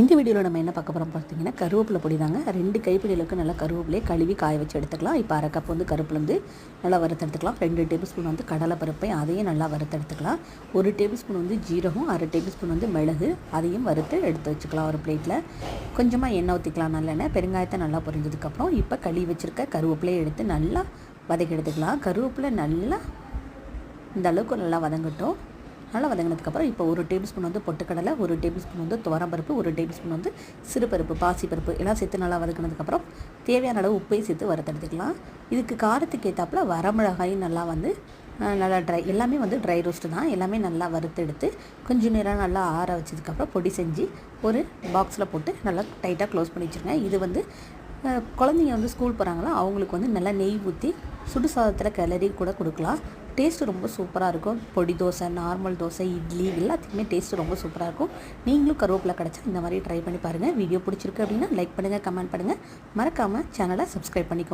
இந்த வீடியோவில் நம்ம என்ன பார்க்க போகிறோம் பார்த்தீங்கன்னா கருவேப்பிலை பொடி தாங்க ரெண்டு கைப்பிடிகளுக்கு நல்லா கருவேப்பிலையை கழுவி காய வச்சு எடுத்துக்கலாம். இப்போ அரை கப் வந்து கருப்புலேருந்து நல்லா வறுத்து எடுத்துக்கலாம். ரெண்டு டேபிள் ஸ்பூன் வந்து கடலை பருப்பை அதையும் நல்லா வறுத்து எடுத்துக்கலாம். ஒரு டேபிள் ஸ்பூன் வந்து ஜீரகம் அரை டேபிள் ஸ்பூன் வந்து மிளகு அதையும் வறுத்து எடுத்து வச்சுக்கலாம் ஒரு பிளேட்டில் கொஞ்சமாக எண்ணெய் ஊற்றிக்கலாம் நல்லெண்ணெய். பெருங்காயத்தை நல்லா பொரிஞ்சதுக்கப்புறம் இப்போ கழுவி வச்சுருக்க கருவேப்பிலையை எடுத்து நல்லா வதக்கி எடுத்துக்கலாம். கருவேப்பிலை நல்லா இந்த அளவுக்கு நல்லா வதங்கட்டும். நல்லா வதங்கினதுக்கப்புறம் இப்போ ஒரு டேபிள் ஸ்பூன் வந்து பொட்டுக்கடலை ஒரு டேபிள் ஸ்பூன் வந்து துவரம்பருப்பு ஒரு டேபிள் ஸ்பூன் வந்து சிறுபருப்பு பாசிப்பருப்பு எல்லாம் சேர்த்து நல்லா வதக்கினதுக்கப்புறம் தேவையான அளவு உப்பையும் சேர்த்து வறுத்தெடுத்துக்கலாம். இதுக்கு காரத்துக்கு ஏற்றாப்புல வரமிளகாயும் நல்லா வந்து நல்லா ட்ரை எல்லாமே வந்து ட்ரை ரோஸ்ட்டு தான். எல்லாமே நல்லா வறுத்தெடுத்து கொஞ்சம் நேரம் நல்லா ஆற வச்சதுக்கப்புறம் பொடி செஞ்சு ஒரு பாக்ஸில் போட்டு நல்லா டைட்டாக க்ளோஸ் பண்ணி வச்சுருங்க. இது வந்து குழந்தைங்க வந்து ஸ்கூல் போகிறாங்களா அவங்களுக்கு வந்து நல்லா நெய் ஊற்றி சுடு சாதத்தில் கிளறி கூட கொடுக்கலாம். டேஸ்ட்டு ரொம்ப சூப்பராக இருக்கும். பொடி தோசை நார்மல் தோசை இட்லி எல்லாத்துக்குமே டேஸ்ட்டு ரொம்ப சூப்பராக இருக்கும். நீங்களும் கருவேப்பிலை கிடச்சா இந்த மாதிரி ட்ரை பண்ணி பாருங்கள் வீடியோ பிடிச்சிருக்கு அப்படின்னா லைக் பண்ணுங்கள் கமெண்ட் பண்ணுங்கள் மறக்காமல் சேனலை சப்ஸ்கிரைப் பண்ணிக்கோங்க.